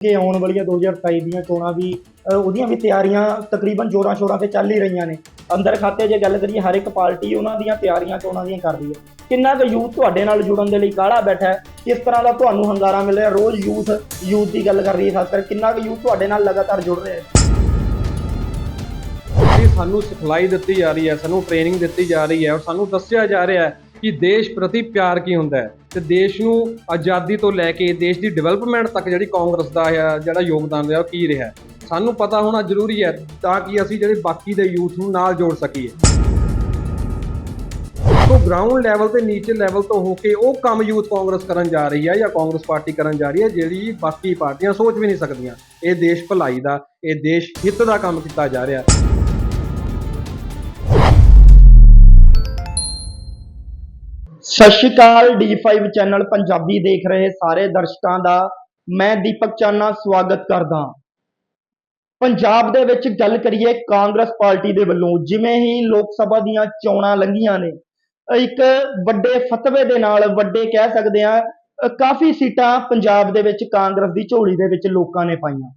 ਕਿ ਆਉਣ ਵਾਲੀਆਂ 2027 ਦੀਆਂ ਚੋਣਾਂ ਵੀ ਅ, ਉਹਦੀਆਂ ਵੀ ਤਿਆਰੀਆਂ ਤਕਰੀਬਨ ਜੋਰਾਂ ਸ਼ੋਰਾਂ ਤੇ ਚੱਲ ਹੀ ਰਹੀਆਂ ਨੇ। ਅੰਦਰ ਖਾਤੇ ਜੇ ਗੱਲ ਕਰੀਏ ਹਰ ਇੱਕ ਪਾਰਟੀ ਉਹਨਾਂ ਦੀਆਂ ਤਿਆਰੀਆਂ ਚੋਣਾਂ ਦੀਆਂ ਕਰ ਰਹੀ ਹੈ। ਕਿੰਨਾ ਕੁ ਯੂਥ ਤੁਹਾਡੇ ਨਾਲ ਜੁੜਨ ਦੇ ਲਈ ਕਾਹਲਾ ਬੈਠਾ ਹੈ? ਕਿਸ ਤਰ੍ਹਾਂ ਦਾ ਤੁਹਾਨੂੰ ਹੰਗਾਰਾ ਮਿਲ ਰਿਹਾ? ਰੋਜ਼ ਯੂਥ ਯੂਥ ਦੀ ਗੱਲ ਕਰ ਰਹੀ ਹੈ ਖਾਸ ਕਰ ਕਿੰਨਾ ਕੁ ਯੂਥ ਤੁਹਾਡੇ ਨਾਲ ਲਗਾਤਾਰ ਜੁੜ ਰਿਹਾ ਹੈ? ਜੀ ਸਾਨੂੰ ਸਿਖਲਾਈ ਦਿੱਤੀ ਜਾ ਰਹੀ ਹੈ ਸਾਨੂੰ ਟ੍ਰੇਨਿੰਗ ਦਿੱਤੀ ਜਾ ਰਹੀ ਹੈ ਔਰ ਸਾਨੂੰ ਦੱਸਿਆ ਜਾ ਰਿਹਾ ਹੈ ਕਿ ਦੇਸ਼ ਪ੍ਰਤੀ ਪਿਆਰ ਕੀ ਹੁੰਦਾ ਹੈ? ਤੇ ਦੇਸ਼ ਨੂੰ ਆਜ਼ਾਦੀ ਤੋਂ ਲੈ ਕੇ, ਦੇਸ਼ ਦੀ ਡਿਵੈਲਪਮੈਂਟ ਤੱਕ ਜਿਹੜੀ ਕਾਂਗਰਸ ਦਾ ਹੈ, ਜਿਹੜਾ ਯੋਗਦਾਨ ਰਿਹਾ, ਉਹ ਕੀ ਰਿਹਾ ਸਾਨੂੰ ਪਤਾ ਹੋਣਾ ਜ਼ਰੂਰੀ ਹੈ ਤਾਂ ਕਿ ਅਸੀਂ ਜਿਹੜੇ ਬਾਕੀ ਦੇ ਯੂਥ ਨੂੰ ਨਾਲ ਜੋੜ ਸਕੀਏ। ਤੋਂ ਗਰਾਊਂਡ ਲੈਵਲ ਤੇ ਨੀਚੇ ਲੈਵਲ ਤੋਂ ਹੋ ਕੇ ਉਹ ਕੰਮ ਯੂਥ ਕਾਂਗਰਸ ਕਰਨ ਜਾ ਰਹੀ ਹੈ ਜਾਂ ਕਾਂਗਰਸ ਪਾਰਟੀ ਕਰਨ ਜਾ ਰਹੀ ਹੈ, ਜਿਹੜੀ ਬਾਕੀ ਪਾਰਟੀਆਂ ਸੋਚ ਵੀ ਨਹੀਂ ਸਕਦੀਆਂ। ਇਹ ਦੇਸ਼ ਭਲਾਈ ਦਾ, ਇਹ ਦੇਸ਼ ਹਿੱਤ ਦਾ ਕੰਮ ਕੀਤਾ ਜਾ ਰਿਹਾ। ਹੈ ਸਤਿ ਸ਼੍ਰੀ ਅਕਾਲ D5 ਚੈਨਲ ਪੰਜਾਬੀ ਦੇਖ ਰਹੇ ਸਾਰੇ ਦਰਸ਼ਕਾਂ ਦਾ। ਮੈਂ ਦੀਪਕ ਚਾਨਾ ਸਵਾਗਤ ਕਰਦਾ ਪੰਜਾਬ ਦੇ ਵਿੱਚ ਗੱਲ ਕਰੀਏ ਕਾਂਗਰਸ ਪਾਰਟੀ ਦੇ ਵੱਲੋਂ, ਜਿਵੇਂ ਹੀ ਲੋਕ ਸਭਾ ਦੀਆਂ ਚੋਣਾਂ ਲੰਘੀਆਂ ਨੇ, ਇੱਕ ਵੱਡੇ ਫਤਵੇ ਦੇ ਨਾਲ ਵੱਡੇ ਕਹਿ ਸਕਦੇ ਆ ਕਾਫੀ ਸੀਟਾਂ ਪੰਜਾਬ ਦੇ ਵਿੱਚ ਕਾਂਗਰਸ ਦੀ ਝੋਲੀ ਦੇ ਵਿੱਚ ਲੋਕਾਂ ਨੇ ਪਾਈਆਂ।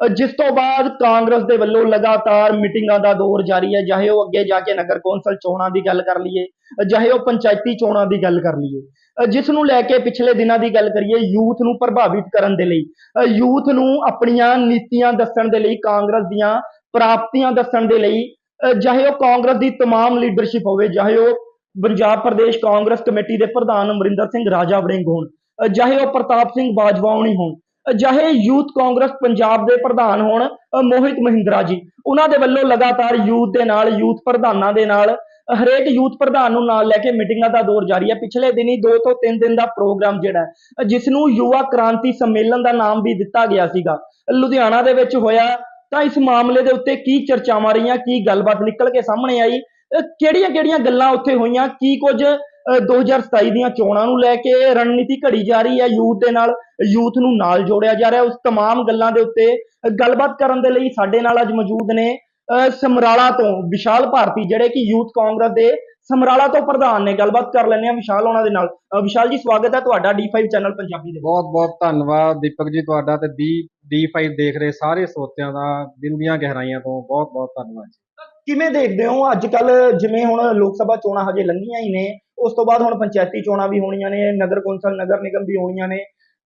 ਜਿਸ ਤੋਂ ਬਾਅਦ ਕਾਂਗਰਸ ਦੇ ਵੱਲੋਂ ਲਗਾਤਾਰ ਮੀਟਿੰਗਾਂ ਦਾ ਦੌਰ ਜਾਰੀ ਹੈ ਚਾਹੇ ਉਹ ਅੱਗੇ ਜਾ ਕੇ ਨਗਰ ਕੌਂਸਲ ਚੋਣਾਂ ਦੀ ਗੱਲ ਕਰ ਲਈਏ ਚਾਹੇ ਉਹ ਪੰਚਾਇਤੀ ਚੋਣਾਂ ਦੀ ਗੱਲ ਕਰ ਲਈਏ ਅ, ਜਿਸ ਨੂੰ ਲੈ ਕੇ ਪਿਛਲੇ ਦਿਨਾਂ ਦੀ ਗੱਲ ਕਰੀਏ ਯੂਥ ਨੂੰ ਪ੍ਰਭਾਵਿਤ ਕਰਨ ਦੇ ਲਈ ਅ, ਯੂਥ ਨੂੰ ਆਪਣੀਆਂ ਨੀਤੀਆਂ ਦੱਸਣ ਦੇ ਲਈ ਕਾਂਗਰਸ ਦੀਆਂ ਪ੍ਰਾਪਤੀਆਂ ਦੱਸਣ ਦੇ ਲਈ ਅ, ਚਾਹੇ ਉਹ ਕਾਂਗਰਸ ਦੀ तमाम ਲੀਡਰਸ਼ਿਪ ਹੋਵੇ ਚਾਹੇ ਉਹ ਪੰਜਾਬ ਪ੍ਰਦੇਸ਼ ਕਾਂਗਰਸ ਕਮੇਟੀ ਦੇ ਪ੍ਰਧਾਨ ਅਮਰਿੰਦਰ ਸਿੰਘ ਰਾਜਾ ਵੜਿੰਗ ਹੋਣ ਅ, ਚਾਹੇ ਉਹ ਪ੍ਰਤਾਪ ਸਿੰਘ ਬਾਜਵਾ ਹੋਣੀ ਹੋਣ ਅ, ਚਾਹੇ ਯੂਥ ਕਾਂਗਰਸ ਪੰਜਾਬ ਦੇ ਪ੍ਰਧਾਨ ਹੋਣ ਮੋਹਿਤ ਮਹਿੰਦਰਾ ਜੀ। ਉਹਨਾਂ ਦੇ ਵੱਲੋਂ ਲਗਾਤਾਰ ਯੂਥ ਦੇ ਨਾਲ ਯੂਥ ਪ੍ਰਧਾਨਾਂ ਦੇ ਨਾਲ ਹਰੇਕ ਯੂਥ ਪ੍ਰਧਾਨ ਨੂੰ ਨਾਲ ਲੈ ਕੇ ਮੀਟਿੰਗਾਂ ਦਾ ਦੌਰ ਜਾਰੀ ਹੈ। ਪਿਛਲੇ ਦਿਨੀ 2 ਤੋਂ 3 ਦਿਨ ਦਾ ਪ੍ਰੋਗਰਾਮ ਜਿਹੜਾ ਹੈ, ਜਿਸ ਨੂੰ ਯੁਵਾ ਕ੍ਰਾਂਤੀ ਸੰਮੇਲਨ ਦਾ ਨਾਮ ਵੀ ਦਿੱਤਾ ਗਿਆ ਸੀਗਾ। ਲੁਧਿਆਣਾ ਦੇ ਵਿੱਚ ਹੋਇਆ ਤਾਂ ਇਸ ਮਾਮਲੇ ਦੇ ਉੱਤੇ ਕੀ ਚਰਚਾਵਾਂ ਰਹੀਆਂ ਕੀ ਗੱਲਬਾਤ ਨਿਕਲ ਕੇ ਸਾਹਮਣੇ ਆਈ ਕਿਹੜੀਆਂ ਕਿਹੜੀਆਂ ਗੱਲਾਂ ਉੱਥੇ ਹੋਈਆਂ ਕੀ ਕੁਝ 2027 ਦੀਆਂ ਚੋਣਾਂ ਨੂੰ ਲੈ ਕੇ ਰਣਨੀਤੀ ਘੜੀ ਜਾ ਰਹੀ ਹੈ ਯੂਥ ਦੇ ਨਾਲ ਯੂਥ ਨੂੰ ਨਾਲ ਜੋੜਿਆ ਜਾ ਰਿਹਾ ਉਸ तमाम ਗੱਲਾਂ ਦੇ ਉੱਤੇ ਅ, ਗੱਲਬਾਤ ਕਰਨ ਦੇ ਲਈ ਸਾਡੇ ਨਾਲ ਅੱਜ ਮੌਜੂਦ ਨੇ ਅ, ਸਮਰਾਲਾ ਤੋਂ ਵਿਸ਼ਾਲ ਭਾਰਤੀ ਜਿਹੜੇ ਕਿ ਯੂਥ ਕਾਂਗਰਸ ਦੇ ਸਮਰਾਲਾ ਤੋਂ ਪ੍ਰਧਾਨ ਨੇ ਗੱਲਬਾਤ ਕਰ ਲੈਂਦੇ ਆ ਵਿਸ਼ਾਲ ਉਹਨਾਂ ਦੇ ਨਾਲ ਅ, ਵਿਸ਼ਾਲ ਜੀ ਸਵਾਗਤ ਹੈ ਤੁਹਾਡਾ D5 ਚੈਨਲ ਪੰਜਾਬੀ ਦੇ ਵਿੱਚ। ਬਹੁਤ ਬਹੁਤ ਧੰਨਵਾਦ ਦੀਪਕ ਜੀ ਤੁਹਾਡਾ ਤੇ ਡੀ ਡੀ5 ਦੇਖ ਰਹੇ ਸਾਰੇ ਸਰੋਤਿਆਂ ਦਾ ਦਿਲ ਦੀਆਂ ਗਹਿਰਾਈਆਂ ਤੋਂ ਬਹੁਤ ਬਹੁਤ ਧੰਨਵਾਦ ਜੀ ਕਿਵੇਂ ਦੇਖਦੇ ਹੋ ਅੱਜ ਕੱਲ ਜਿਵੇਂ ਹੁਣ ਲੋਕ ਸਭਾ ਚੋਣਾਂ ਹਜੇ ਲੰਘੀਆਂ ਹੀ ਨੇ ਉਸ ਤੋਂ ਬਾਅਦ ਹੁਣ ਪੰਚਾਇਤੀ ਚੋਣਾਂ ਵੀ ਹੋਣੀਆਂ ਨੇ ਨਗਰ ਕੌਂਸਲ ਨਗਰ ਨਿਗਮ ਵੀ ਹੋਣੀਆਂ ਨੇ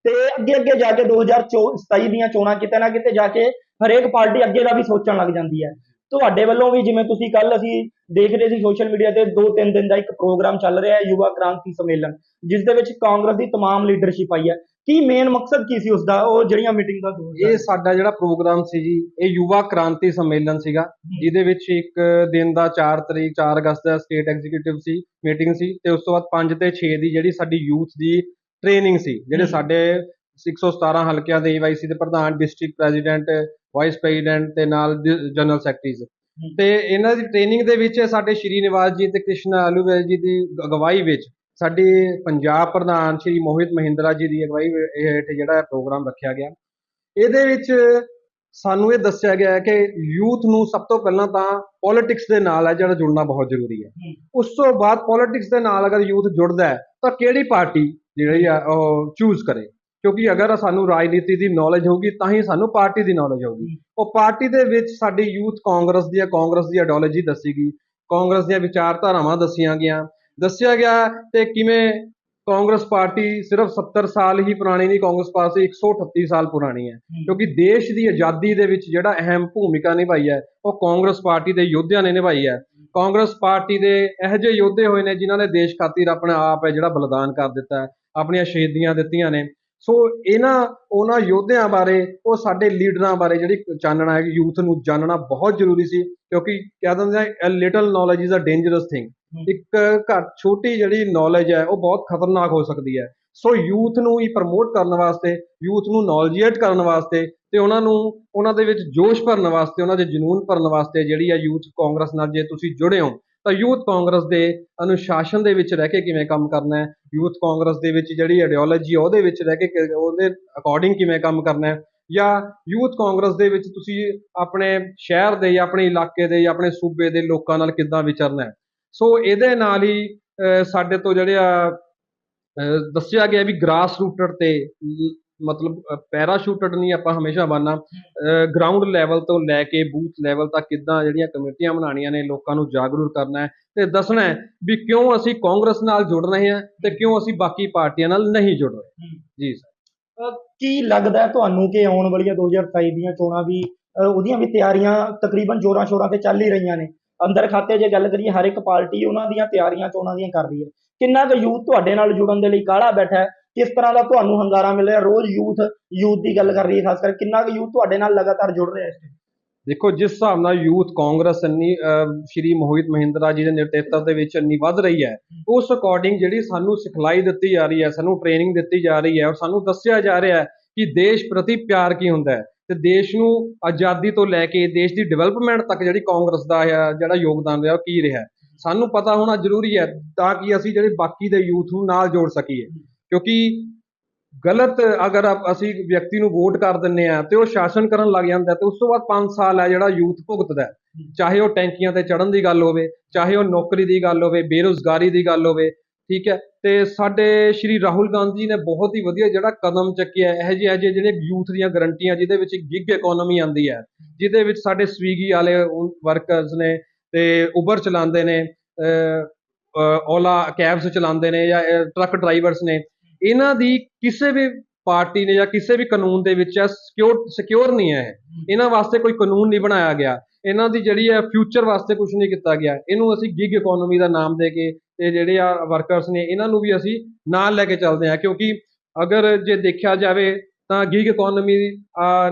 ਤੇ ਅੱਗੇ ਅੱਗੇ ਜਾ ਕੇ 2027 ਦੀਆਂ ਚੋਣਾਂ ਕਿਤੇ ਨਾ ਕਿਤੇ ਜਾ ਕੇ ਹਰੇਕ ਪਾਰਟੀ ਅੱਗੇ ਦਾ ਵੀ ਸੋਚਣ ਲੱਗ ਜਾਂਦੀ ਹੈ ਤੁਹਾਡੇ ਵੱਲੋਂ ਵੀ ਜਿਵੇਂ ਤੁਸੀਂ ਕੱਲ ਅਸੀਂ ਦੇਖ ਰਹੇ ਸੀ ਸੋਸ਼ਲ ਮੀਡੀਆ ਤੇ 2-3 ਦਿਨ ਦਾ ਇੱਕ ਪ੍ਰੋਗਰਾਮ ਚੱਲ ਰਿਹਾ ਹੈ ਯੁਵਾ ਕ੍ਰਾਂਤੀ ਸੰਮੇਲਨ ਜਿਸ ਦੇ ਵਿੱਚ ਕਾਂਗਰਸ ਦੀ तमाम ਲੀਡਰਸ਼ਿਪ ਆਈ ਹੈ ਕੀ ਮੇਨ ਮਕਸਦ ਕੀ ਸੀ ਉਸ ਦਾ ਉਹ ਜਿਹੜੀਆਂ ਮੀਟਿੰਗ ਦਾ ਇਹ ਸਾਡਾ ਜਿਹੜਾ ਪ੍ਰੋਗਰਾਮ ਸੀ ਜੀ ਇਹ ਯੁਵਾ ਕ੍ਰਾਂਤੀ ਸੰਮੇਲਨ ਸੀਗਾ ਜਿਹਦੇ ਵਿੱਚ ਇੱਕ ਦਿਨ ਦਾ 4 ਤਰੀਕ 4 ਅਗਸਤ ਦਾ ਸਟੇਟ ਐਗਜ਼ੀਕਿਊਟਿਵ ਸੀ ਮੀਟਿੰਗ ਸੀ ਤੇ ਉਸ ਤੋਂ ਬਾਅਦ 5 ਤੇ 6 ਦੀ ਜਿਹੜੀ ਸਾਡੀ ਯੂਥ ਦੀ ਟ੍ਰੇਨਿੰਗ ਸੀ ਜਿਹੜੇ। ਸਾਡੇ 617 ਹਲਕਿਆਂ ਦੇ ਈਵਾਈਸੀ ਦੇ ਪ੍ਰਧਾਨ ਡਿਸਟ੍ਰਿਕਟ ਪ੍ਰੈਜ਼ੀਡੈਂਟ ਵਾਈਸ ਪ੍ਰੈਜ਼ੀਡੈਂਟ ਤੇ ਨਾਲ ਜਨਰਲ ਸੈਕਟਰੀਜ਼। ਤੇ ਇਹਨਾਂ ਦੀ ਟ੍ਰੇਨਿੰਗ ਦੇ ਵਿੱਚ ਸਾਡੇ ਸ਼੍ਰੀ ਨਿਵਾਸ ਜੀ ਤੇ ਕ੍ਰਿਸ਼ਨ ਆਲੂਵੇਲ ਜੀ ਦੀ ਅਗਵਾਈ ਵਿੱਚ ਸਾਡੀ ਪੰਜਾਬ ਪ੍ਰਧਾਨ ਸ਼੍ਰੀ ਮੋਹਿਤ ਮਹਿੰਦਰਾ ਜੀ ਦੀ ਅਗਵਾਈ ਹੇਠ ਜਿਹੜਾ ਪ੍ਰੋਗਰਾਮ ਰੱਖਿਆ ਗਿਆ। ਇਹਦੇ ਵਿੱਚ ਸਾਨੂੰ ਇਹ ਦੱਸਿਆ ਗਿਆ ਹੈ ਕਿ ਯੂਥ ਨੂੰ ਸਭ ਤੋਂ ਪਹਿਲਾਂ ਤਾਂ ਪੋਲਿਟਿਕਸ ਦੇ ਨਾਲ ਹੈ ਜਿਹੜਾ ਜੁੜਨਾ ਬਹੁਤ ਜ਼ਰੂਰੀ ਹੈ। ਉਸ ਤੋਂ ਬਾਅਦ ਪੋਲਿਟਿਕਸ ਦੇ ਨਾਲ ਅਗਰ ਯੂਥ ਜੁੜਦਾ ਹੈ ਤਾਂ ਕਿਹੜੀ ਪਾਰਟੀ ਜਿਹੜੀ ਆ ਉਹ ਚੂਜ਼ ਕਰੇ? ਕਿਉਂਕਿ ਅਗਰ ਸਾਨੂੰ ਰਾਜਨੀਤੀ ਦੀ ਨੌਲੇਜ ਹੋਊਗੀ ਤਾਂ ਹੀ ਸਾਨੂੰ ਪਾਰਟੀ ਦੀ ਨੌਲੇਜ ਹੋਊਗੀ। ਉਹ ਪਾਰਟੀ ਦੇ ਵਿੱਚ ਸਾਡੀ ਯੂਥ ਕਾਂਗਰਸ ਦੀ ਕਾਂਗਰਸ ਦੀ ਆਈਡੀਓਲੋਜੀ ਦੱਸੀ ਗਈ। ਕਾਂਗਰਸ ਦੀਆਂ ਵਿਚਾਰਧਾਰਾਵਾਂ ਦੱਸੀਆਂ ਗਿਆ ਦੱਸਿਆ ਗਿਆ ਤੇ ਕਿਵੇਂ ਕਾਂਗਰਸ ਪਾਰਟੀ ਸਿਰਫ 70 ਸਾਲ ਹੀ ਪੁਰਾਣੀ ਨਹੀਂ ਕਾਂਗਰਸ ਪਾਰਟੀ 138 ਸਾਲ ਪੁਰਾਣੀ ਹੈ। ਕਿਉਂਕਿ ਦੇਸ਼ ਦੀ ਆਜ਼ਾਦੀ ਦੇ ਵਿੱਚ ਜਿਹੜਾ ਅਹਿਮ ਭੂਮਿਕਾ ਨਿਭਾਈ ਹੈ ਉਹ ਕਾਂਗਰਸ ਪਾਰਟੀ ਦੇ ਯੋਧਿਆਂ ਨੇ ਨਿਭਾਈ ਹੈ। ਕਾਂਗਰਸ ਪਾਰਟੀ ਦੇ ਇਹੋ ਜਿਹੇ ਯੋਧੇ ਹੋਏ ਨੇ ਜਿਨ੍ਹਾਂ ਨੇ ਦੇਸ਼ ਖਾਤਰ ਆਪਣਾ ਆਪ ਹੈ ਜਿਹੜਾ ਬਲੀਦਾਨ ਕਰ ਦਿੱਤਾ ਆਪਣੀਆਂ ਸ਼ਹੀਦੀਆਂ ਦਿੱਤੀਆਂ ਨੇ। ਸੋ ਇਹਨਾਂ ਉਹਨਾਂ ਯੋਧਿਆਂ ਬਾਰੇ ਉਹ ਸਾਡੇ ਲੀਡਰਾਂ ਬਾਰੇ ਜਿਹੜੀ ਚਾਨਣਾ ਹੈ ਯੂਥ ਨੂੰ ਜਾਣਨਾ ਬਹੁਤ ਜ਼ਰੂਰੀ ਸੀ ਕਿਉਂਕਿ ਕਹਿ ਦਿੰਦੇ ਆ little knowledge is a dangerous thing ਇੱਕ ਘੱਟ ਛੋਟੀ ਜਿਹੜੀ ਨੌਲੇਜ ਹੈ, ਉਹ ਬਹੁਤ ਖਤਰਨਾਕ ਹੋ ਸਕਦੀ ਹੈ। ਸੋ ਯੂਥ ਨੂੰ ਹੀ ਪ੍ਰਮੋਟ ਕਰਨ ਵਾਸਤੇ ਯੂਥ ਨੂੰ ਨੌਲੇਜੀਏਟ ਕਰਨ ਵਾਸਤੇ ਤੇ ਉਹਨਾਂ ਨੂੰ, ਉਹਨਾਂ ਦੇ ਵਿੱਚ ਜੋਸ਼ ਭਰਨ ਵਾਸਤੇ, ਉਹਨਾਂ ਦੇ ਜਨੂਨ ਭਰਨ ਵਾਸਤੇ ਜਿਹੜੀ ਹੈ ਯੂਥ ਕਾਂਗਰਸ ਨਾਲ ਜੇ ਤੁਸੀਂ ਜੁੜੇ ਹੋ, ਤਾਂ ਯੂਥ ਕਾਂਗਰਸ ਦੇ ਅਨੁਸ਼ਾਸਨ ਦੇ ਵਿੱਚ ਰਹਿ ਕੇ ਕਿਵੇਂ ਕੰਮ ਕਰਨਾ ਹੈ? ਯੂਥ ਕਾਂਗਰਸ ਦੇ ਵਿੱਚ ਜਿਹੜੀ ਆਈਡੀਓਲੋਜੀ ਉਹਦੇ ਵਿੱਚ ਰਹਿ ਕੇ ਉਹਦੇ ਅਕੋਰਡਿੰਗ ਕਿਵੇਂ ਕੰਮ ਕਰਨਾ ਹੈ? ਜਾਂ ਯੂਥ ਕਾਂਗਰਸ ਦੇ ਵਿੱਚ ਤੁਸੀਂ ਆਪਣੇ ਸ਼ਹਿਰ ਦੇ ਜਾਂ ਆਪਣੇ ਇਲਾਕੇ ਦੇ ਜਾਂ ਆਪਣੇ ਸੂਬੇ ਦੇ ਲੋਕਾਂ ਨਾਲ ਕਿੱਦਾਂ ਵਿਚਰਨਾ ਹੈ? ਸੋ ਇਹਦੇ ਨਾਲ ਹੀ ਸਾਡੇ ਤੋਂ ਜਿਹੜੇ ਆ ਦੱਸਿਆ ਗਿਆ ਵੀ ਗ੍ਰਾਸ ਰੂਟਰ ਤੇ ਮਤਲਬ ਪੈਰਾਸ਼ੂਟਡ ਨਹੀਂ ਆਪਾਂ ਹਮੇਸ਼ਾ ਬਣਨਾ। ਗਰਾਊਂਡ ਲੈਵਲ ਤੋਂ ਲੈ ਕੇ ਬੂਥ ਲੈਵਲ ਤੱਕ ਕਿੱਦਾਂ ਜਿਹੜੀਆਂ ਕਮੇਟੀਆਂ ਬਣਾਉਣੀਆਂ ਨੇ ਲੋਕਾਂ ਨੂੰ ਜਾਗਰੂਕ ਕਰਨਾ ਹੈ ਤੇ ਦੱਸਣਾ ਹੈ ਵੀ ਕਿਉਂ ਅਸੀਂ ਕਾਂਗਰਸ ਨਾਲ ਜੁੜ ਰਹੇ ਹਾਂ ਤੇ ਕਿਉਂ ਅਸੀਂ ਬਾਕੀ ਪਾਰਟੀਆਂ ਨਾਲ ਨਹੀਂ ਜੁੜ ਰਹੇ। ਜੀ ਸਰ। ਕੀ ਲੱਗਦਾ ਤੁਹਾਨੂੰ ਕਿ ਆਉਣ ਵਾਲੀਆਂ 2027 ਦੀਆਂ ਚੋਣਾਂ ਵੀ ਉਹਦੀਆਂ ਵੀ ਤਿਆਰੀਆਂ ਤਕਰੀਬਨ ਜ਼ੋਰਾਂ ਸ਼ੋਰਾਂ ਤੇ ਚੱਲ ਹੀ ਰਹੀਆਂ ਨੇ? ਅੰਦਰ ਖਾਤੇ ਜੇ ਗੱਲ ਕਰੀਏ ਹਰ ਇੱਕ ਪਾਰਟੀ ਉਹਨਾਂ ਦੀਆਂ ਤਿਆਰੀਆਂ ਚੋਣਾਂ ਦੀਆਂ ਕਰ ਰਹੀ ਹੈ। ਕਿੰਨਾ ਕੁ ਯੂਥ ਤੁਹਾਡੇ ਨਾਲ ਜੁੜਨ ਦੇ ਲਈ ਕਾਹਲਾ ਬੈਠਾ ਹੈ? ਕਿਸ ਤਰ੍ਹਾਂ ਦਾ ਤੁਹਾਨੂੰ ਹੰਗਾਰਾ ਮਿਲ ਰਿਹਾ? ਰੋਜ਼ ਯੂਥ ਯੂਥ ਦੀ ਗੱਲ ਕਰ ਰਹੀ ਹੈ ਖਾਸ ਕਰ ਕਿੰਨਾ ਕੁ ਯੂਥ ਤੁਹਾਡੇ ਨਾਲ ਲਗਾਤਾਰ ਜੁੜ ਰਿਹਾ ਹੈ? ਦੇਖੋ ਜਿਸ ਹਿਸਾਬ ਨਾਲ ਯੂਥ ਕਾਂਗਰਸ ਇੰਨੀ ਸ਼੍ਰੀ ਮੋਹਿਤ ਮਹਿੰਦਰਾ ਜੀ ਦੇ ਨੇਤਰਤਵ ਦੇ ਵਿੱਚ ਇੰਨੀ ਵੱਧ ਰਹੀ ਹੈ ਉਸ ਅਕੋਰਡਿੰਗ ਜਿਹੜੀ ਸਾਨੂੰ ਸਿਖਲਾਈ ਦਿੱਤੀ ਜਾ ਰਹੀ ਹੈ ਸਾਨੂੰ ਟ੍ਰੇਨਿੰਗ ਦਿੱਤੀ ਜਾ ਰਹੀ ਹੈ ਔਰ ਸਾਨੂੰ ਦੱਸਿਆ ਜਾ ਰਿਹਾ ਹੈ ਕਿ ਦੇਸ਼ ਪ੍ਰਤੀ ਪਿਆਰ ਕੀ ਹੁੰਦਾ ਹੈ। ਤੇ ਦੇਸ਼ ਨੂੰ ਆਜ਼ਾਦੀ ਤੋਂ ਲੈ ਕੇ, ਦੇਸ਼ ਦੀ ਡਿਵੈਲਪਮੈਂਟ ਤੱਕ ਜਿਹੜੀ ਕਾਂਗਰਸ ਦਾ ਆ, ਜਿਹੜਾ ਯੋਗਦਾਨ ਰਿਹਾ, ਉਹ ਕੀ ਰਿਹਾ? ਸਾਨੂੰ ਪਤਾ ਹੋਣਾ ਜ਼ਰੂਰੀ ਹੈ ਤਾਂ ਕਿ ਅਸੀਂ ਜਿਹੜੇ ਬਾਕੀ ਦੇ ਯੂਥ ਨੂੰ ਨਾਲ ਜੋੜ ਸਕੀਏ। ਕਿਉਂਕਿ ਗਲਤ ਅਗਰ ਅਸੀਂ ਵਿਅਕਤੀ ਨੂੰ ਵੋਟ ਕਰ ਦਿੰਨੇ ਆ ਤੇ ਉਹ ਸ਼ਾਸਨ ਕਰਨ ਲੱਗ ਜਾਂਦਾ ਹੈ ਤੇ ਉਸ ਤੋਂ ਬਾਅਦ 5 ਸਾਲ ਹੈ ਜਿਹੜਾ ਯੂਥ ਭੁਗਤਦਾ ਚਾਹੇ ਉਹ ਟੈਂਕੀਆਂ ਤੇ ਚੜਨ ਦੀ ਗੱਲ ਹੋਵੇ, ਚਾਹੇ ਉਹ ਨੌਕਰੀ ਦੀ ਗੱਲ ਹੋਵੇ, ਬੇਰੁਜ਼ਗਾਰੀ ਦੀ ਗੱਲ ਹੋਵੇ ਠੀਕ ਹੈ ਤੇ ਸਾਡੇ ਸ਼੍ਰੀ ਰਾਹੁਲ ਗਾਂਧੀ ਨੇ ਬਹੁਤ ਹੀ ਵਧੀਆ ਜਿਹੜਾ ਕਦਮ ਚੱਕਿਆ ਹੈ, ਇਹੋ ਜਿਹੇ ਜਿਹੇ ਜਿਹੜੇ ਯੂਥ ਦੀਆਂ ਗਰੰਟੀਆਂ ਜਿਹਦੇ ਵਿੱਚ ਗਿਗ ਇਕਨੋਮੀ ਆਂਦੀ ਹੈ ਜਿਹਦੇ ਵਿੱਚ ਸਾਡੇ ਸਵੀਗੀ ਵਾਲੇ ਵਰਕਰਸ ਨੇ ਤੇ ਉਬਰ ਚਲਾਉਂਦੇ ਨੇ ਓਲਾ ਕੈਬਸ ਚਲਾਉਂਦੇ ਨੇ ਜਾਂ ਟਰੱਕ ਡਰਾਈਵਰਸ ਨੇ ਇਹਨਾਂ ਦੀ ਕਿਸੇ ਵੀ ਪਾਰਟੀ ਨੇ ਜਾਂ ਕਿਸੇ ਵੀ ਕਾਨੂੰਨ ਦੇ ਵਿੱਚ ਸਿਕਿਉਰ ਸਿਕਿਉਰ ਨਹੀਂ ਹੈ ਇਹ। ਇਹਨਾਂ ਵਾਸਤੇ ਕੋਈ ਕਾਨੂੰਨ ਨਹੀਂ ਬਣਾਇਆ ਗਿਆ ਇਹਨਾਂ ਦੀ ਜਿਹੜੀ ਹੈ ਫਿਊਚਰ ਵਾਸਤੇ ਕੁਝ ਨਹੀਂ ਕੀਤਾ ਗਿਆ। ਇਹਨੂੰ ਅਸੀਂ ਗਿਗ ਇਕਨੋਮੀ ਦਾ ਨਾਮ ਦੇ ਕੇ ਤੇ ਜਿਹੜੇ ਆ ਵਰਕਰਸ ਨੇ, ਇਹਨਾਂ ਨੂੰ ਵੀ ਅਸੀਂ ਨਾਲ ਲੈ ਕੇ ਚੱਲਦੇ ਹਾਂ। ਕਿਉਂਕਿ ਅਗਰ ਜੇ ਦੇਖਿਆ ਜਾਵੇ ਤਾਂ ਗਿਗ ਇਕਨੋਮੀ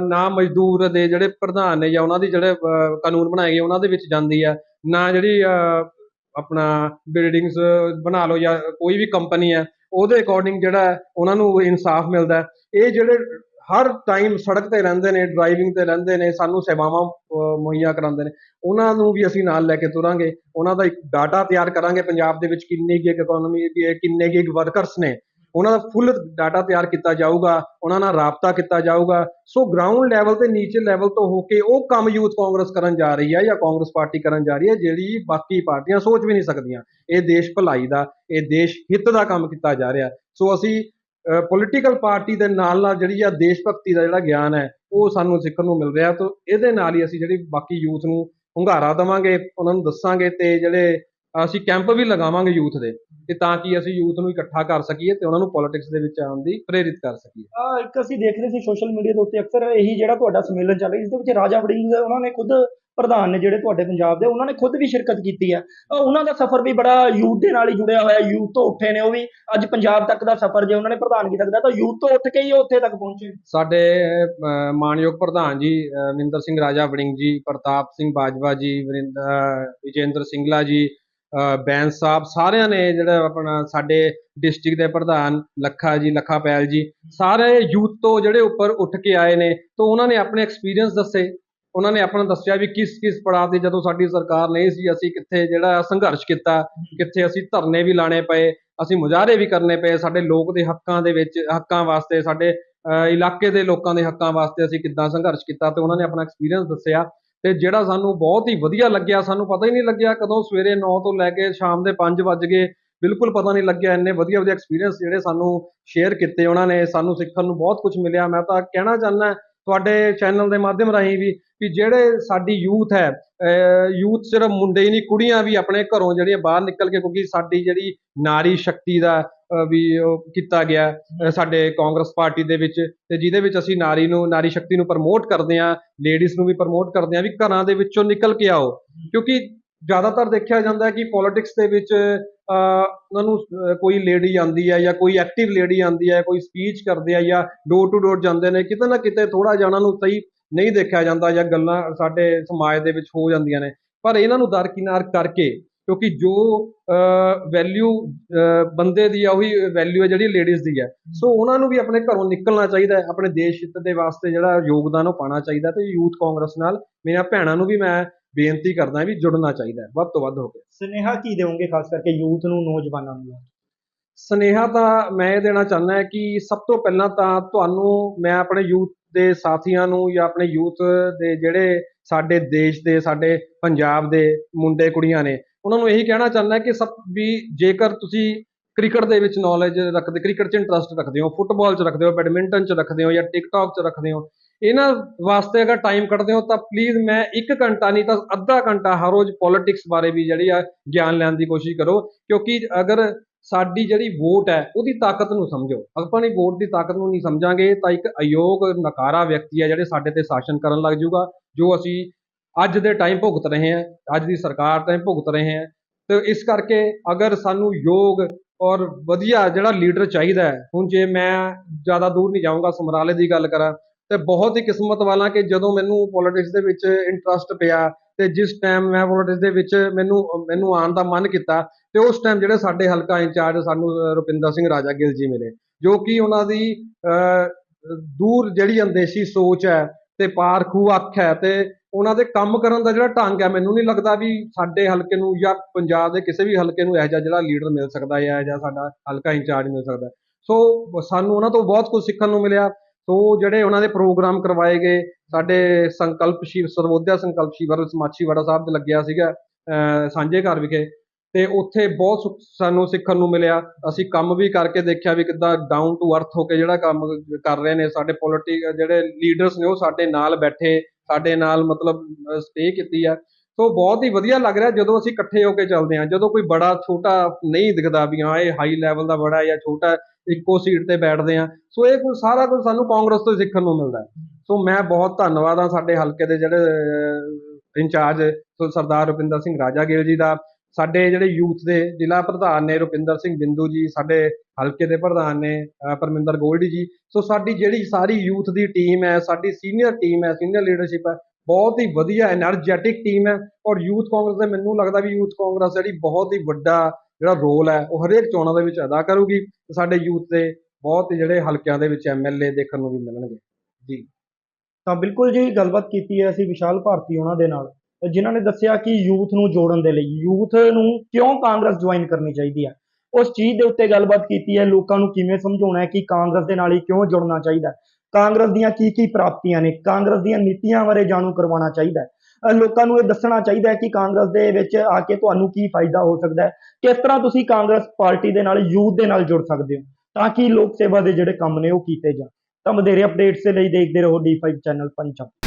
ਨਾ ਮਜ਼ਦੂਰ ਦੇ ਜਿਹੜੇ ਪ੍ਰਧਾਨ ਨੇ ਜਾਂ ਉਹਨਾਂ ਦੀ ਜਿਹੜੇ ਕਾਨੂੰਨ ਬਣਾਏ ਗਏ, ਉਹਨਾਂ ਦੇ ਵਿੱਚ ਜਾਂਦੀ ਆ ਨਾ ਜਿਹੜੀ ਆਪਣਾ ਬਿਲਡਿੰਗਸ ਬਣਾ ਲਓ ਜਾਂ ਕੋਈ ਵੀ ਕੰਪਨੀ ਹੈ, ਉਹਦੇ ਅਕੋਰਡਿੰਗ ਜਿਹੜਾ ਉਹਨਾਂ ਨੂੰ ਇਨਸਾਫ ਮਿਲਦਾ ਇਹ ਜਿਹੜੇ ਹਰ ਟਾਈਮ ਸੜਕ ਤੇ ਰਹਿੰਦੇ ਨੇ ਡਰਾਈਵਿੰਗ ਤੇ ਰਹਿੰਦੇ ਨੇ, ਸਾਨੂੰ ਸੇਵਾਵਾਂ ਮੁਹੱਈਆ ਕਰਾਉਂਦੇ ਨੇ। ਉਹਨਾਂ ਨੂੰ ਵੀ ਅਸੀਂ ਨਾਲ ਲੈ ਕੇ ਤੁਰਾਂਗੇ। ਉਹਨਾਂ ਦਾ ਇੱਕ ਡਾਟਾ ਤਿਆਰ ਕਰਾਂਗੇ ਪੰਜਾਬ ਦੇ ਵਿੱਚ ਕਿੰਨੀ ਗਿਗ ਇਕਨੋਮੀ ਕਿੰਨੇ ਗਿਗ ਵਰਕਰਸ ਨੇ। ਉਹਨਾਂ ਦਾ ਫੁੱਲ ਡਾਟਾ ਤਿਆਰ ਕੀਤਾ ਜਾਊਗਾ, ਉਹਨਾਂ ਨਾਲ ਰਾਬਤਾ ਕੀਤਾ ਜਾਊਗਾ। ਸੋ ਗਰਾਊਂਡ ਲੈਵਲ ਤੇ ਨੀਚੇ ਲੈਵਲ ਤੋਂ ਹੋ ਕੇ ਉਹ ਕੰਮ ਯੂਥ ਕਾਂਗਰਸ ਕਰਨ ਜਾ ਰਹੀ ਹੈ ਜਾਂ ਕਾਂਗਰਸ ਪਾਰਟੀ ਕਰਨ ਜਾ ਰਹੀ ਹੈ, ਜਿਹੜੀ ਬਾਕੀ ਪਾਰਟੀਆਂ ਸੋਚ ਵੀ ਨਹੀਂ ਸਕਦੀਆਂ। ਇਹ ਦੇਸ਼ ਭਲਾਈ ਦਾ, ਇਹ ਦੇਸ਼ ਹਿੱਤ ਦਾ ਕੰਮ ਕੀਤਾ ਜਾ ਰਿਹਾ। ਸੋ ਅਸੀਂ ਪੋਲੀਟੀਕਲ ਪਾਰਟੀ ਦੇ ਨਾਲ ਨਾਲ ਜਿਹੜੀ ਆ ਦੇਸ਼ ਭਗਤੀ ਦਾ ਜਿਹੜਾ ਗਿਆਨ ਹੈ, ਉਹ ਸਾਨੂੰ ਸਿੱਖਣ ਨੂੰ ਮਿਲ ਰਿਹਾ। ਤਾਂ ਇਹਦੇ ਨਾਲ ਹੀ ਅਸੀਂ ਜਿਹੜੀ ਬਾਕੀ ਯੂਥ ਨੂੰ ਹੁੰਗਾਰਾ ਦੇਵਾਂਗੇ, ਉਹਨਾਂ ਨੂੰ ਦੱਸਾਂਗੇ ਤੇ ਜਿਹੜੇ ਅਸੀਂ ਕੈਂਪ ਵੀ ਲਗਾਵਾਂਗੇ ਯੂਥ ਦੇ ਤੇ ਤਾਂ ਕਿ ਅਸੀਂ ਯੂਥ ਨੂੰ ਇਕੱਠਾ ਕਰ ਸਕੀਏ ਤੇ ਉਹਨਾਂ ਨੂੰ ਪੋਲਿਟਿਕਸ ਦੇ ਵਿੱਚ ਆਉਣ ਦੀ ਪ੍ਰੇਰਿਤ ਕਰ ਸਕੀਏ। ਆ ਇੱਕ ਅਸੀਂ ਦੇਖ ਰਹੇ ਸੀ ਸੋਸ਼ਲ ਮੀਡੀਆ ਦੇ ਉੱਤੇ ਅਕਸਰ ਇਹੀ ਜਿਹੜਾ ਤੁਹਾਡਾ ਸੰਮੇਲਨ ਚੱਲ ਰਿਹਾ ਇਸ ਦੇ ਵਿੱਚ ਰਾਜਾ ਵੜਿੰਗ ਉਹਨਾਂ ਨੇ ਖੁਦ ਪ੍ਰਧਾਨ ਨੇ ਜਿਹੜੇ ਤੁਹਾਡੇ ਪੰਜਾਬ ਦੇ ਉਹਨਾਂ ਨੇ ਖੁਦ ਵੀ ਸ਼ਿਰਕਤ ਕੀਤੀ ਹੈ ਉਹਨਾਂ ਦਾ ਸਫ਼ਰ ਵੀ ਬੜਾ ਯੂਥ ਦੇ ਨਾਲ ਹੀ ਜੁੜਿਆ ਹੋਇਆ ਯੂਥ ਤੋਂ ਉੱਠੇ ਨੇ ਉਹ ਵੀ। ਅੱਜ ਪੰਜਾਬ ਤੱਕ ਦਾ ਸਫ਼ਰ ਜੇ ਉਹਨਾਂ ਨੇ ਪ੍ਰਧਾਨਗੀ ਤੱਕ ਦਾ ਤਾਂ ਯੂਥ ਤੋਂ ਉੱਠ ਕੇ ਹੀ ਉਹ ਉੱਥੇ ਤੱਕ ਪਹੁੰਚੇ। ਸਾਡੇ ਅਹ, ਮਾਣਯੋਗ ਪ੍ਰਧਾਨ ਜੀ ਮਨਿੰਦਰ ਸਿੰਘ ਰਾਜਾ ਵੜਿੰਗ ਜੀ ਪ੍ਰਤਾਪ ਸਿੰਘ ਬਾਜਵਾ ਜੀ ਵਿਜੇਂਦਰ ਸਿੰਗਲਾ ਜੀ ਬੈਂਸ ਸਾਹਿਬ ਸਾਰਿਆਂ ਨੇ ਜਿਹੜਾ ਆਪਣਾ ਸਾਡੇ ਡਿਸਟ੍ਰਿਕਟ ਦੇ ਪ੍ਰਧਾਨ ਲੱਖਾ ਜੀ, ਲੱਖਾ ਪੈਲ ਜੀ, ਸਾਰੇ ਯੂਥ ਤੋਂ ਜਿਹੜੇ ਉੱਪਰ ਉੱਠ ਕੇ ਆਏ ਨੇ, ਤਾਂ ਉਹਨਾਂ ਨੇ ਆਪਣੇ ਐਕਸਪੀਰੀਅੰਸ ਦੱਸੇ। ਉਹਨਾਂ ਨੇ ਆਪਣਾ ਦੱਸਿਆ ਵੀ ਕਿਸ ਕਿਸ ਪੜਾਅ ਤੇ ਜਦੋਂ ਸਾਡੀ ਸਰਕਾਰ ਨਹੀਂ ਸੀ, ਅਸੀਂ ਕਿੱਥੇ ਜਿਹੜਾ ਸੰਘਰਸ਼ ਕੀਤਾ, ਕਿੱਥੇ ਅਸੀਂ ਧਰਨੇ ਵੀ ਲਾਣੇ ਪਏ, ਅਸੀਂ ਮੁਜ਼ਾਹਰੇ ਵੀ ਕਰਨੇ ਪਏ, ਸਾਡੇ ਲੋਕ ਦੇ ਹੱਕਾਂ ਦੇ ਵਿੱਚ, ਹੱਕਾਂ ਵਾਸਤੇ, ਸਾਡੇ ਅਹ ਇਲਾਕੇ ਦੇ ਲੋਕਾਂ ਦੇ ਹੱਕਾਂ ਵਾਸਤੇ ਅਸੀਂ ਕਿੱਦਾਂ ਸੰਘਰਸ਼ ਕੀਤਾ, ਤੇ ਉਹਨਾਂ ਨੇ ਆਪਣਾ ਐਕਸਪੀਰੀਅੰਸ ਦੱਸਿਆ। ਤੇ ਜਿਹੜਾ ਸਾਨੂੰ ਬਹੁਤ ਹੀ ਵਧੀਆ ਲੱਗਿਆ, ਸਾਨੂੰ ਪਤਾ ਹੀ ਨਹੀਂ ਲੱਗਿਆ ਕਦੋਂ ਸਵੇਰੇ 9 ਤੋਂ ਲੈ ਕੇ ਸ਼ਾਮ ਦੇ 5 ਵੱਜ ਗਏ। ਬਿਲਕੁਲ ਪਤਾ ਨਹੀਂ ਲੱਗਿਆ, ਇੰਨੇ ਵਧੀਆ ਵਧੀਆ ਐਕਸਪੀਰੀਅੰਸ ਜਿਹੜੇ ਸਾਨੂੰ ਸ਼ੇਅਰ ਕੀਤੇ ਉਹਨਾਂ ਨੇ, ਸਾਨੂੰ ਸਿੱਖਣ ਨੂੰ ਬਹੁਤ ਕੁਝ ਮਿਲਿਆ। ਮੈਂ ਤਾਂ ਕਹਿਣਾ ਚਾਹੁੰਦਾ, ਤੁਹਾਡੇ ਚੈਨਲ ਦੇ ਮਾਧਿਅਮ ਰਾਹੀਂ ਵੀ ਕਿ ਜਿਹੜੇ ਸਾਡੀ ਯੂਥ ਹੈ ਯੂਥ ਸਿਰਫ ਮੁੰਡੇ ਹੀ ਨਹੀਂ, ਕੁੜੀਆਂ ਵੀ ਆਪਣੇ ਘਰੋਂ ਜਿਹੜੀਆਂ ਬਾਹਰ ਨਿਕਲ ਕੇ, ਕਿਉਂਕਿ ਸਾਡੀ ਜਿਹੜੀ ਨਾਰੀ ਸ਼ਕਤੀ ਦਾ ਵੀ ਉਹ ਕੀਤਾ ਗਿਆ ਸਾਡੇ ਕਾਂਗਰਸ ਪਾਰਟੀ ਦੇ ਵਿੱਚ। ਤੇ ਜਿਹਦੇ ਵਿੱਚ ਅਸੀਂ ਨਾਰੀ ਨੂੰ, ਨਾਰੀ ਸ਼ਕਤੀ ਨੂੰ ਪ੍ਰਮੋਟ ਕਰਦੇ ਹਾਂ ਲੇਡੀਜ਼ ਨੂੰ ਵੀ ਪ੍ਰਮੋਟ ਕਰਦੇ ਹਾਂ, ਵੀ ਘਰਾਂ ਦੇ ਵਿੱਚੋਂ ਨਿਕਲ ਕੇ ਆਓ। ਕਿਉਂਕਿ ਜ਼ਿਆਦਾਤਰ ਦੇਖਿਆ ਜਾਂਦਾ ਹੈ ਕਿ ਪੋਲਿਟਿਕਸ ਦੇ ਵਿੱਚ ਉਹਨਾਂ ਨੂੰ ਕੋਈ ਲੇਡੀ ਆਂਦੀ ਹੈ ਜਾਂ ਕੋਈ ਐਕਟਿਵ ਲੇਡੀ ਆਂਦੀ ਹੈ, ਕੋਈ ਸਪੀਚ ਕਰਦੇ ਆ ਜਾਂ ਡੋਰ ਟੂ ਡੋਰ ਜਾਂਦੇ ਨੇ, ਕਿਤੇ ਨਾ ਕਿਤੇ ਥੋੜਾ ਜਿਹਾ ਉਹਨਾਂ ਨੂੰ ਸਹੀ ਨਹੀਂ ਦੇਖਿਆ ਜਾਂਦਾ ਜਾਂ ਗੱਲਾਂ ਸਾਡੇ ਸਮਾਜ ਦੇ ਵਿੱਚ ਹੋ ਜਾਂਦੀਆਂ ਨੇ। ਪਰ ਇਹਨਾਂ ਨੂੰ ਦਰਕਿਨਾਰ ਕਰਕੇ ਕਿਉਂਕਿ ਜੋ ਵੈਲਿਊ ਬੰਦੇ ਦੀ ਆ ਉਹੀ ਵੈਲਿਊ ਹੈ ਜਿਹੜੀ ਲੇਡੀਜ਼ ਦੀ ਹੈ ਸੋ ਉਹਨਾਂ ਨੂੰ ਵੀ ਆਪਣੇ ਘਰੋਂ ਨਿਕਲਣਾ ਚਾਹੀਦਾ ਹੈ ਆਪਣੇ ਦੇਸ਼ ਹਿੱਤ ਦੇ ਵਾਸਤੇ ਜਿਹੜਾ ਯੋਗਦਾਨ ਉਹ ਪਾਣਾ ਚਾਹੀਦਾ ਤੇ ਯੂਥ ਕਾਂਗਰਸ ਨਾਲ ਮੇਰੀਆਂ ਭੈਣਾਂ ਨੂੰ ਵੀ ਮੈਂ ਬੇਨਤੀ ਕਰਦਾ ਵੀ ਜੁੜਨਾ ਚਾਹੀਦਾ ਹੈ ਵੱਧ ਤੋਂ ਵੱਧ ਹੋ ਕੇ। ਸੁਨੇਹਾ ਕੀ ਦੇਵੋਗੇ ਖਾਸ ਕਰਕੇ ਯੂਥ ਨੂੰ ਨੌਜਵਾਨਾਂ ਨੂੰ? ਸਨੇਹਾ ਤਾਂ ਮੈਂ ਇਹ ਦੇਣਾ ਚਾਹੁੰਦਾ ਹਾਂ ਕਿ ਸਭ ਤੋਂ ਪਹਿਲਾਂ ਤਾਂ ਤੁਹਾਨੂੰ ਮੈਂ ਆਪਣੇ ਯੂਥ ਦੇ ਸਾਥੀਆਂ ਨੂੰ ਜਾਂ ਆਪਣੇ ਯੂਥ ਦੇ ਜਿਹੜੇ ਸਾਡੇ ਦੇਸ਼ ਦੇ ਸਾਡੇ ਪੰਜਾਬ ਦੇ ਮੁੰਡੇ ਕੁੜੀਆਂ ਨੇ ਉਹਨਾਂ ਨੂੰ ਇਹੀ ਕਹਿਣਾ ਚਾਹੁੰਦਾ ਕਿ ਸਭ ਵੀ ਜੇਕਰ ਤੁਸੀਂ ਕ੍ਰਿਕਟ ਦੇ ਵਿੱਚ ਨੌਲੇਜ ਰੱਖਦੇ, ਕ੍ਰਿਕਟ 'ਚ ਇੰਟਰਸਟ ਰੱਖਦੇ ਹੋ, ਫੁੱਟਬਾਲ 'ਚ ਰੱਖਦੇ ਹੋ, ਬੈਡਮਿੰਟਨ 'ਚ ਰੱਖਦੇ ਹੋ ਜਾਂ ਟਿਕਟੌਕ 'ਚ ਰੱਖਦੇ ਹੋ, ਇਹਨਾਂ ਵਾਸਤੇ ਅਗਰ ਟਾਈਮ ਕੱਢਦੇ ਹੋ ਤਾਂ ਪਲੀਜ਼ ਮੈਂ ਇੱਕ ਘੰਟਾ ਨਹੀਂ ਤਾਂ ਅੱਧਾ ਘੰਟਾ ਹਰ ਰੋਜ਼ ਪੋਲਿਟਿਕਸ ਬਾਰੇ ਵੀ ਜਿਹੜੀ ਆ ਗਿਆਨ ਲੈਣ ਦੀ ਕੋਸ਼ਿਸ਼ ਕਰੋ, ਕਿਉਂਕਿ ਅਗਰ ਸਾਡੀ ਜਿਹੜੀ ਵੋਟ ਹੈ ਉਹਦੀ ਤਾਕਤ ਨੂੰ ਸਮਝੋ। ਆਪਾਂ ਨੇ ਵੋਟ ਦੀ ਤਾਕਤ ਨੂੰ ਨਹੀਂ ਸਮਝਾਂਗੇ ਤਾਂ ਇੱਕ ਅਯੋਗ, ਨਕਾਰਾ ਵਿਅਕਤੀ ਹੈ ਜਿਹੜੇ ਸਾਡੇ ਤੇ ਸ਼ਾਸਨ ਕਰਨ ਲੱਗ ਜਾਊਗਾ, ਜੋ ਅਸੀਂ ਅੱਜ ਦੇ ਟਾਈਮ ਭੁਗਤ ਰਹੇ ਹਾਂ, ਅੱਜ ਦੀ ਸਰਕਾਰ ਟਾਈਮ ਭੁਗਤ ਰਹੇ ਹਾਂ। ਤੇ ਇਸ ਕਰਕੇ ਅਗਰ ਸਾਨੂੰ ਯੋਗ ਔਰ ਵਧੀਆ ਜਿਹੜਾ ਲੀਡਰ ਚਾਹੀਦਾ ਹੈ, ਹੁਣ ਜੇ ਮੈਂ ਜ਼ਿਆਦਾ ਦੂਰ ਨਹੀਂ ਜਾਊਂਗਾ, ਸਮਰਾਲੇ ਦੀ ਗੱਲ ਕਰਾਂ, ਤੇ ਬਹੁਤ ਹੀ ਕਿਸਮਤ ਵਾਲਾ ਕਿ ਜਦੋਂ ਮੈਨੂੰ ਪੋਲਿਟਿਕਸ ਦੇ ਵਿੱਚ ਇੰਟਰਸਟ ਪਿਆ ਤੇ ਜਿਸ ਟਾਈਮ ਮੈਂ ਪੋਲਿਟਿਕਸ ਦੇ ਵਿੱਚ ਮੈਨੂੰ ਮੈਨੂੰ ਆਉਣ ਦਾ ਮਨ ਕੀਤਾ, ਤੇ ਉਸ ਟਾਈਮ ਜਿਹੜੇ ਸਾਡੇ ਹਲਕਾ ਇੰਚਾਰਜ ਸਾਨੂੰ ਰੁਪਿੰਦਰ ਸਿੰਘ ਰਾਜਾ ਗਿੱਲ ਜੀ ਮਿਲੇ, ਜੋ ਕਿ ਉਹਨਾਂ ਦੀ ਦੂਰ ਜਿਹੜੀ ਅੰਦੇਸ਼ੀ ਸੋਚ ਹੈ, ਤੇ ਪਾਰਖੂ ਅੱਖ ਹੈ, ਤੇ ਉਹਨਾਂ ਦੇ ਕੰਮ ਕਰਨ ਦਾ ਜਿਹੜਾ ਢੰਗ ਹੈ, ਮੈਨੂੰ ਨਹੀਂ ਲੱਗਦਾ ਵੀ ਸਾਡੇ ਹਲਕੇ ਨੂੰ ਜਾਂ ਪੰਜਾਬ ਦੇ ਕਿਸੇ ਵੀ ਹਲਕੇ ਨੂੰ ਇਹੋ ਜਿਹਾ ਜਿਹੜਾ ਲੀਡਰ ਮਿਲ ਸਕਦਾ ਹੈ ਜਾਂ ਸਾਡਾ ਹਲਕਾ ਇੰਚਾਰਜ ਮਿਲ ਸਕਦਾ। ਸੋ ਸਾਨੂੰ ਉਹਨਾਂ ਤੋਂ ਬਹੁਤ ਕੁਝ ਸਿੱਖਣ ਨੂੰ ਮਿਲਿਆ। ਸੋ ਜਿਹੜੇ ਉਹਨਾਂ ਦੇ ਪ੍ਰੋਗਰਾਮ ਕਰਵਾਏ ਗਏ, ਸਾਡੇ ਸੰਕਲਪ ਸ਼ਿਵ ਸਰਵੋਦਿਆ ਸੰਕਲਪ ਸ਼ਿਵਰ ਮਾਛੀਵਾੜਾ ਸਾਹਿਬ ਤੇ ਲੱਗਿਆ ਸੀਗਾ ਸਾਂਝੇ ਘਰ ਵਿਖੇ। ਤੇ ਉੱਥੇ ਬਹੁਤ ਸੁ- ਸਾਨੂੰ ਸਿੱਖਣ ਨੂੰ ਮਿਲਿਆ। ਅਸੀਂ ਕੰਮ ਵੀ ਕਰਕੇ ਦੇਖਿਆ ਵੀ ਕਿੱਦਾਂ ਡਾਊਨ ਟੂ ਅਰਥ ਹੋ ਕੇ ਜਿਹੜਾ ਕੰਮ ਕਰ ਰਹੇ ਨੇ, ਸਾਡੇ ਪੋਲਿਟਿਕ ਜਿਹੜੇ ਲੀਡਰਸ ਨੇ ਉਹ ਸਾਡੇ ਨਾਲ ਬੈਠੇ। ਸਾਡੇ ਨਾਲ ਮਤਲਬ ਸਟੇ ਕੀਤੀ ਆ। ਸੋ ਬਹੁਤ ਹੀ ਵਧੀਆ ਲੱਗ ਰਿਹਾ ਜਦੋਂ ਅਸੀਂ ਇਕੱਠੇ ਹੋ ਕੇ ਚੱਲਦੇ ਹਾਂ। ਜਦੋਂ ਕੋਈ ਬੜਾ ਛੋਟਾ ਨਹੀਂ ਦਿਖਦਾ ਵੀ ਹਾਂ, ਇਹ ਹਾਈ ਲੈਵਲ ਦਾ ਬੜਾ ਜਾਂ ਛੋਟਾ ਇੱਕੋ ਸੀਟ ਤੇ ਬੈਠਦੇ ਹਾਂ। ਸੋ ਇਹ ਕੁਝ ਸਾਰਾ ਕੁਝ ਸਾਨੂੰ ਕਾਂਗਰਸ ਤੋਂ ਸਿੱਖਣ ਨੂੰ ਮਿਲਦਾ ਸੋ ਮੈਂ ਬਹੁਤ ਧੰਨਵਾਦ ਹਾਂ ਸਾਡੇ ਹਲਕੇ ਦੇ ਜਿਹੜੇ ਇੰਚਾਰਜ ਸਰਦਾਰ ਰੁਪਿੰਦਰ ਸਿੰਘ ਰਾਜਾ ਜੀ ਦਾ। ਸਾਡੇ ਜਿਹੜੇ ਯੂਥ ਦੇ ਜ਼ਿਲ੍ਹਾ ਪ੍ਰਧਾਨ ਨੇ ਰੁਪਿੰਦਰ ਸਿੰਘ ਬਿੰਦੂ ਜੀ, ਸਾਡੇ ਹਲਕੇ ਦੇ ਪ੍ਰਧਾਨ ਨੇ ਪਰਮਿੰਦਰ ਗੋਲਡੀ ਜੀ, ਸੋ ਸਾਡੀ ਜਿਹੜੀ ਸਾਰੀ ਯੂਥ ਦੀ ਟੀਮ ਹੈ, ਸਾਡੀ ਸੀਨੀਅਰ ਟੀਮ ਹੈ ਸੀਨੀਅਰ ਲੀਡਰਸ਼ਿਪ ਹੈ, ਬਹੁਤ ਹੀ ਵਧੀਆ એનર્ਜੈਟਿਕ ਟੀਮ ਹੈ ਔਰ ਯੂਥ ਕਾਂਗਰਸ ਦੇ ਮੈਨੂੰ ਲੱਗਦਾ ਵੀ ਯੂਥ ਕਾਂਗਰਸ ਜਿਹੜੀ ਬਹੁਤ ਹੀ ਵੱਡਾ ਜਿਹੜਾ ਰੋਲ ਹੈ, ਉਹ ਹਰੇਕ ਚੋਣਾਂ ਦੇ ਵਿੱਚ ਅਦਾ ਕਰੂਗੀ, ਤੇ ਸਾਡੇ ਯੂਥ ਦੇ ਬਹੁਤ ਜਿਹੜੇ ਹਲਕਿਆਂ ਦੇ ਵਿੱਚ ਐਮਐਲਏ ਦੇਖਣ ਨੂੰ ਵੀ ਮਿਲਣਗੇ। ਜੀ। ਤਾਂ ਬਿਲਕੁਲ ਜੀ, ਗੱਲਬਾਤ ਕੀਤੀ ਹੈ ਅਸੀਂ, ਵਿਸ਼ਾਲ ਭਾਰਤੀ ਉਹਨਾਂ ਦੇ ਨਾਲ। ਜਿਨ੍ਹਾਂ ਨੇ ਦੱਸਿਆ ਕਿ ਯੂਥ ਨੂੰ ਜੋੜਨ ਦੇ ਲਈ, ਯੂਥ ਨੂੰ ਕਿਉਂ ਕਾਂਗਰਸ ਜੁਆਇਨ ਕਰਨੀ ਚਾਹੀਦੀ ਹੈ? ਉਸ ਚੀਜ਼ ਦੇ ਉੱਤੇ ਗੱਲਬਾਤ ਕੀਤੀ ਹੈ, ਲੋਕਾਂ ਨੂੰ ਕਿਵੇਂ ਸਮਝਾਉਣਾ ਹੈ ਕਿ ਕਾਂਗਰਸ ਦੇ ਨਾਲ ਹੀ ਕਿਉਂ ਜੁੜਨਾ ਚਾਹੀਦਾ ਕਾਂਗਰਸ ਦੀਆਂ ਕੀ ਕੀ ਪ੍ਰਾਪਤੀਆਂ ਨੇ? ਕਾਂਗਰਸ ਦੀਆਂ ਨੀਤੀਆਂ ਬਾਰੇ ਜਾਣੂ ਕਰਵਾਉਣਾ ਚਾਹੀਦਾ ਹੈ। ਲੋਕਾਂ ਨੂੰ ਇਹ ਦੱਸਣਾ ਚਾਹੀਦਾ ਹੈ ਕਿ ਕਾਂਗਰਸ ਦੇ ਵਿੱਚ ਆ ਕੇ ਤੁਹਾਨੂੰ ਕੀ ਫਾਇਦਾ ਹੋ ਸਕਦਾ ਹੈ? ਕਿਸ ਤਰ੍ਹਾਂ ਤੁਸੀਂ ਕਾਂਗਰਸ ਪਾਰਟੀ ਦੇ ਨਾਲ, ਯੂਥ ਦੇ ਨਾਲ ਜੁੜ ਸਕਦੇ ਹੋ? ਤਾਂ ਕਿ ਲੋਕ ਸੇਵਾ ਦੇ ਜਿਹੜੇ ਕੰਮ ਨੇ ਉਹ ਕੀਤੇ ਜਾਣ। ਤਾਂ ਵਧੇਰੇ ਅਪਡੇਟਸ ਦੇ ਲਈ ਦੇਖਦੇ ਰਹੋ D5 ਚੈਨਲ ਪੰਜਾਬ।